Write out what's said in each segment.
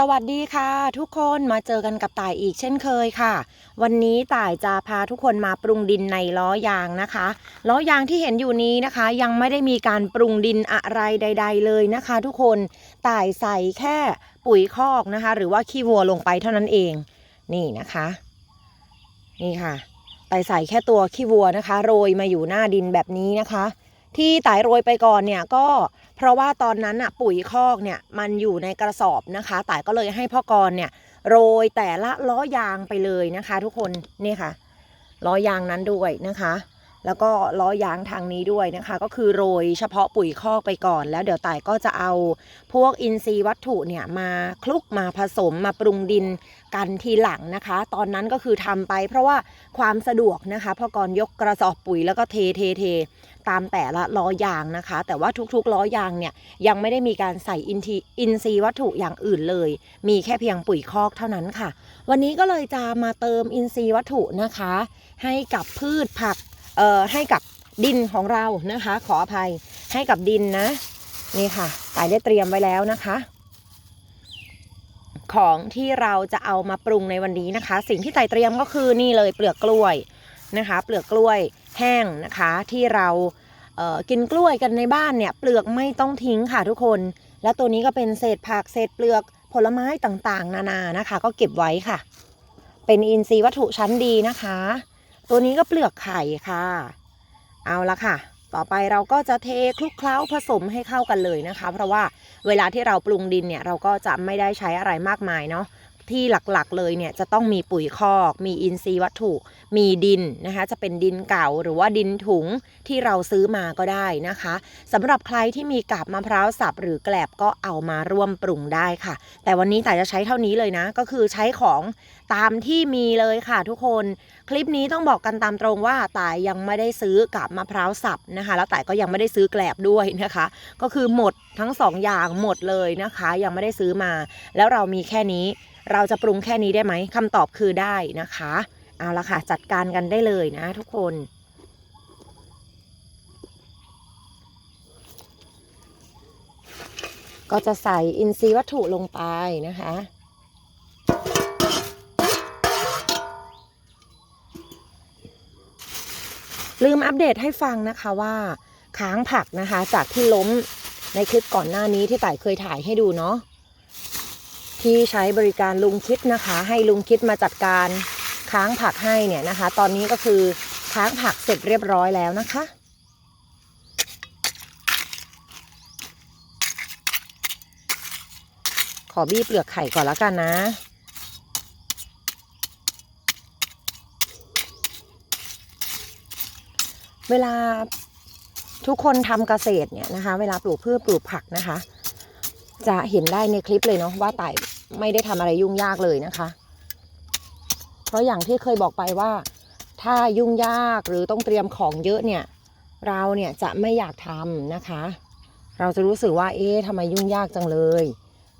สวัสดีค่ะทุกคนมาเจอกันกับต่ายอีกเช่นเคยค่ะ วันนี้ต่ายจะพาทุกคนมาปรุงดินในล้อยางนะคะล้อยางที่เห็นอยู่นี้นะคะ ยังไม่ได้มีการปรุงดินอะไรใด ๆ เลยนะคะ ทุกคนต่ายใส่แค่ปุ๋ยคอกนะคะ หรือว่าขี้วัวลงไปเท่านั้นเอง นี่นะคะ นี่ค่ะต่ายใส่แค่ตัวขี้วัวนะคะ โรยมาอยู่หน้าดินแบบนี้นะคะ ที่ต่ายโรยไปก่อนเนี่ยก็ เพราะว่าตอนนั้นอะปุ๋ยคอกเนี่ยมันอยู่ในกระสอบนะคะต่ายก็เลยให้พ่อกรเนี่ยโรยแต่ละล้อยางไปเลยนะคะ ทุกคนนี่ค่ะล้อยางนั้นด้วยนะคะ แล้วก็ล้อยางทางนี้ด้วยนะคะ ก็คือโรยเฉพาะปุ๋ยคอกไปก่อน แล้วเดี๋ยวต่ายก็จะเอาพวกอินทรีย์วัตถุเนี่ยมาคลุกมาผสมมาปรุงดินกันทีหลังนะคะ ตอนนั้นก็คือทำไป เพราะว่าความสะดวกนะคะพ่อกรยกกระสอบปุ๋ยแล้วก็เทเทเทตามแต่ละล้อยางนะคะ แต่ว่าทุกๆล้อยางเนี่ยยังไม่ได้มีการใส่อินทีอินทรีย์วัตถุอย่างอื่นเลย มีแค่เพียงปุ๋ยคอกเท่านั้นค่ะ วันนี้ก็เลยจะมาเติมอินทรีย์วัตถุนะคะ ให้กับพืชผัก เอ่อให้กับดินของเรานะคะ ขออภัยให้กับดินนะ นี่ค่ะตายได้เตรียมไว้แล้วนะคะ ของที่เราจะเอามาปรุงในวันนี้นะคะ สิ่งที่ไต่เตรียมก็คือนี่เลยเปลือกกล้วยนะคะ เปลือกกล้วยแห้งนะคะที่เราเอ่อกินกล้วยกันในบ้านเนี่ย เปลือกไม่ต้องทิ้งค่ะทุกคน แล้วตัวนี้ก็เป็นเศษผักเศษเปลือกผลไม้ต่างๆ นานานะคะ ก็เก็บไว้ค่ะ เป็นอินทรีย์วัตถุชั้นดีนะคะ ตัวนี้ก็เปลือกไข่ค่ะ เอาละค่ะ ต่อไปเราก็จะเทคลุกเคล้าผสมให้เข้ากันเลยนะคะ เพราะว่าเวลาที่เราปรุงดินเนี่ยเราก็จะไม่ได้ใช้อะไรมากมายเนาะ ที่หลักๆเลยเนี่ยจะต้องมีปุ๋ยคอก มีอินทรีย์วัตถุ มีดินนะคะ จะเป็นดินเก่าหรือว่าดินถุงที่เราซื้อมาก็ได้นะคะสำหรับใครที่มีกาบมะพร้าวสับหรือแกลบก็เอามาร่วมปรุงได้ค่ะ แต่วันนี้แต่จะใช้เท่านี้เลยนะ ก็คือใช้ของตามที่มีเลยค่ะทุกคน คลิปนี้ต้องบอกกันตามตรงว่าแต่ยังไม่ได้ซื้อกาบมะพร้าวสับนะคะ แล้วแต่ก็ยังไม่ได้ซื้อแกลบด้วยนะคะ ก็คือหมดทั้งสองอย่างหมดเลยนะคะ ยังไม่ได้ซื้อมา แล้วเรามีแค่นี้ เราจะปรุงแค่นี้ได้ไหมคำตอบคือได้นะคะ เอาละค่ะ จัดการกันได้เลยนะทุกคน ก็จะใส่อินทรีย์วัตถุลงไปนะคะลืมอัปเดตให้ฟังนะคะว่าค้างผักนะคะ จากที่ล้มในคลิปก่อนหน้านี้ที่ต่ายเคยถ่ายให้ดูเนาะ ที่ใช้บริการลุงคิดนะคะ ให้ลุงคิดมาจัดการค้างผักให้เนี่ยนะคะ ตอนนี้ก็คือค้างผักเสร็จเรียบร้อยแล้วนะคะ ขอบี้เปลือกไข่ก่อนแล้วกันนะเวลาทุกคนทำเกษตรเนี่ยนะคะ เวลาปลูกพืชปลูกผักนะคะ จะเห็นได้ในคลิปเลยเนาะว่าไต่ไม่ได้ทำอะไรยุ่งยากเลยนะคะ เพราะอย่างที่เคยบอกไปว่า ถ้ายุ่งยากหรือต้องเตรียมของเยอะเนี่ย เราเนี่ยจะไม่อยากทำนะคะ เราจะรู้สึกว่าเอ๊ะทำไมยุ่งยากจังเลย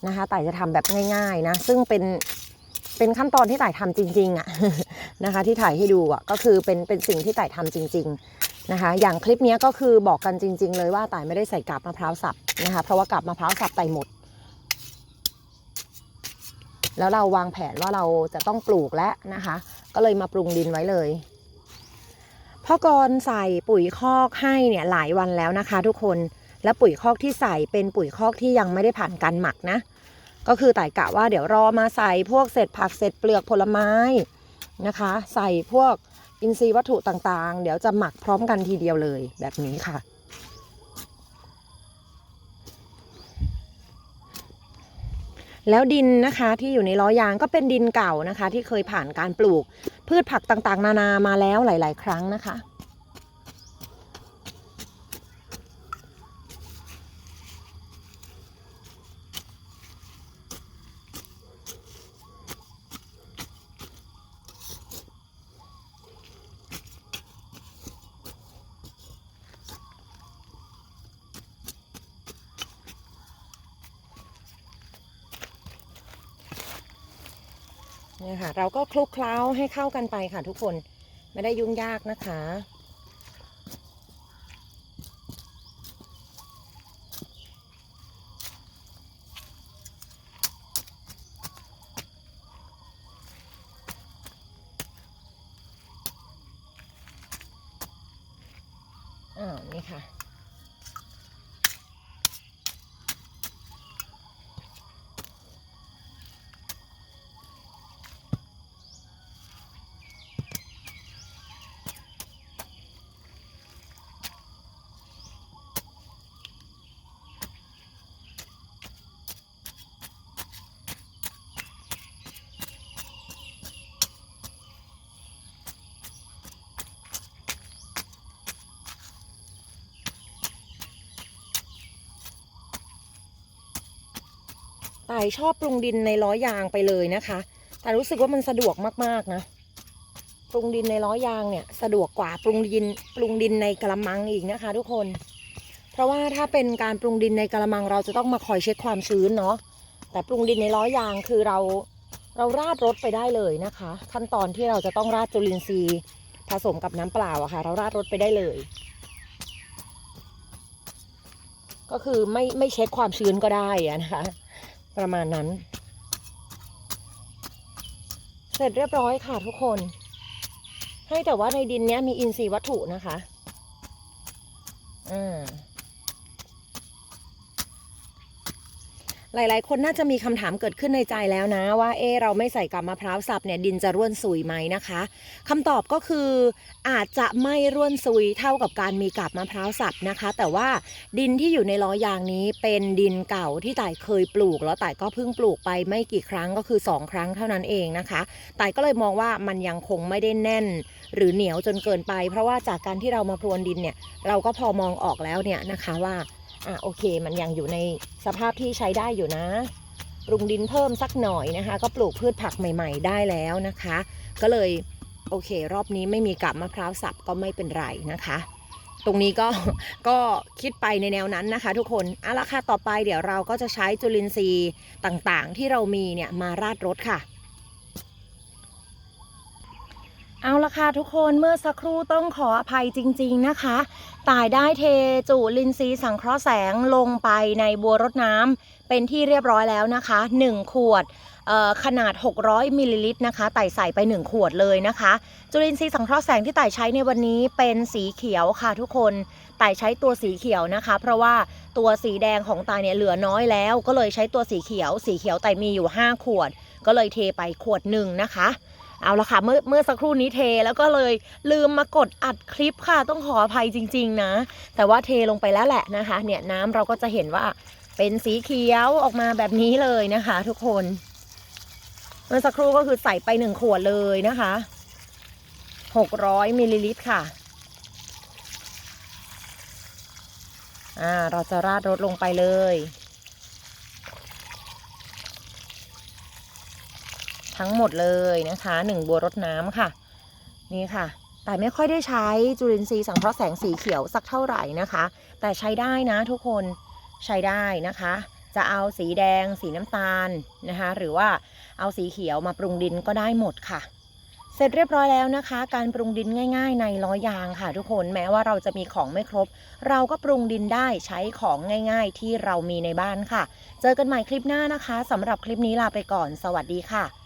นะคะไต่จะทำแบบง่าย ๆนะ ซึ่งเป็นเป็นขั้นตอนที่ไต่ายทำจริงๆอะนะคะ ที่ถ่ายให้ดูอะก็คือเป็นเป็นสิ่งที่ไต่ทำจริง ๆ นะคะ อย่างคลิปนี้ก็คือบอกกันจริง ๆ เลยว่าต่ายไม่ได้ใส่กาบมะพร้าวสับนะคะ เพราะว่ากาบมะพร้าวสับไต่หมด แล้วเราวางแผนว่าเราจะต้องปลูกแล้วนะคะ ก็เลยมาปรุงดินไว้เลยพ่อกรใส่ปุ๋ยคอกให้เนี่ยหลายวันแล้วนะคะ ทุกคน และปุ๋ยคอกที่ใส่เป็นปุ๋ยคอกที่ยังไม่ได้ผ่านการหมักนะ ก็คือต่ายกะว่าเดี๋ยวรอมาใส่พวกเศษผักเศษเปลือกผลไม้นะคะ ใส่พวก อินทรีย์วัตถุต่างๆ เดี๋ยวจะหมักพร้อมกันทีเดียวเลยแบบนี้ค่ะ แล้วดินนะคะที่อยู่ในล้อยางก็เป็นดินเก่านะคะ ที่เคยผ่านการปลูกพืชผักต่างๆ นานามาแล้วหลาย ๆ ครั้งนะคะ เนี่ยค่ะ เราก็คลุกเคล้าให้เข้ากันไปค่ะทุกคนไม่ได้ยุ่งยากนะคะ อ้าวนี่ค่ะ ชอบปรุงดินในล้อยางไปเลยนะคะ แต่รู้สึกว่ามันสะดวกมากๆนะปรุงดินในล้อยางเนี่ยสะดวกกว่าปรุงดินปรุงดินในกระมังอีกนะคะ ทุกคน เพราะว่าถ้าเป็นการปรุงดินในกระมังเราจะต้องมาคอยเช็คความชื้นเนาะแต่ปรุงดินในล้อยางคือเราเราราดรถไปได้เลยนะคะ ขั้นตอนที่เราจะต้องราดจุลินทรีย์ผสมกับน้ำเปล่าอะค่ะ เราราดรถไปได้เลย ก็คือไม่ไม่เช็คความชื้นก็ได้นะคะ ประมาณนั้น เสร็จเรียบร้อยค่ะทุกคน ให้แต่ว่าในดินเนี้ยมีอินทรีย์วัตถุนะคะ อ่า หลาย ๆ คนน่าจะมีคำถามเกิดขึ้นในใจแล้วนะ ว่าเออเราไม่ใส่กับมะพร้าวสับเนี่ยดินจะร่วนซุยไหมนะคะคำตอบก็คืออาจจะไม่ร่วนซุยเท่ากับการมีกับมะพร้าวสับนะคะ แต่ว่าดินที่อยู่ในล้อยางนี้เป็นดินเก่าที่ต่ายเคยปลูก แล้วต่ายก็เพิ่งปลูกไปไม่กี่ครั้งก็คือ 2 ครั้งเท่านั้นเองนะคะต่ายก็เลยมองว่ามันยังคงไม่ได้แน่น หรือเหนียวจนเกินไป เพราะว่าจากการที่เรามาพรวนดินเนี่ยเราก็พอมองออกแล้วเนี่ยนะคะว่า อะโอเค มันยังอยู่ในสภาพที่ใช้ได้อยู่นะปรุงดินเพิ่มสักหน่อยนะคะ ก็ปลูกพืชผักใหม่ ๆ ได้แล้วนะคะ ก็เลยโอเค รอบนี้ไม่มีกับมะพร้าวสับก็ไม่เป็นไรนะคะ ตรงนี้ก็ก็คิดไปในแนวนั้นนะคะ ทุกคนเอาละค่ะต่อไปเดี๋ยวเราก็จะใช้จุลินทรีย์ต่างๆ ที่เรามีเนี่ยมาราดรถค่ะ เอาละค่ะทุกคนเมื่อสักครู่ต้องขออภัยจริง ๆนะคะ ตายได้เทจุลินทรีย์สังเคราะห์แสงลงไปในบัวรดน้ำเป็นที่เรียบร้อยแล้วนะคะ 1 ขวดขนาด 600มิลลิลิตรนะคะ ไต่ใส่ไป 1 ขวดเลยนะคะ จุลินทรีย์สังเคราะห์แสงที่ไต่ใช้ในวันนี้เป็นสีเขียวค่ะทุกคน ไต่ใช้ตัวสีเขียวนะคะ เพราะว่าตัวสีแดงของไต่เนี่ยเหลือน้อยแล้ว ก็เลยใช้ตัวสีเขียว สีเขียวไต่มีอยู่ 5 ขวด ก็เลยเทไปขวดหนึ่งนะคะ เอาละค่ะเมื่อเมื่อสักครู่นี้เทแล้วก็เลยลืมมากดอัดคลิปค่ะ ต้องขออภัยจริง ๆ นะ แต่ว่าเทลงไปแล้วแหละนะคะ เนี่ยน้ำเราก็จะเห็นว่าเป็นสีเขียวออกมาแบบนี้เลยนะคะ ทุกคน เมื่อสักครู่ก็คือใส่ไปหนึ่งขวดเลยนะคะหกร้อยมิลลิลิตรค่ะอ่าเราจะราดรถลงไปเลย ทั้งหมดเลยนะคะหนึ่งบัวรดน้ำค่ะ นี่ค่ะ แต่ไม่ค่อยได้ใช้จุลินทรีย์สังเคราะห์แสงสีเขียวสักเท่าไหร่นะคะ แต่ใช้ได้นะทุกคนใช้ได้นะคะ จะเอาสีแดง สีน้ำตาลนะคะ หรือว่าเอาสีเขียวมาปรุงดินก็ได้หมดค่ะ เสร็จเรียบร้อยแล้วนะคะ การปรุงดินง่าย ๆ ในล้อยางค่ะ ทุกคนแม้ว่าเราจะมีของไม่ครบ เราก็ปรุงดินได้ใช้ของง่าย ๆ ที่เรามีในบ้านค่ะ เจอกันใหม่คลิปหน้านะคะสำหรับคลิปนี้ลาไปก่อน สวัสดีค่ะ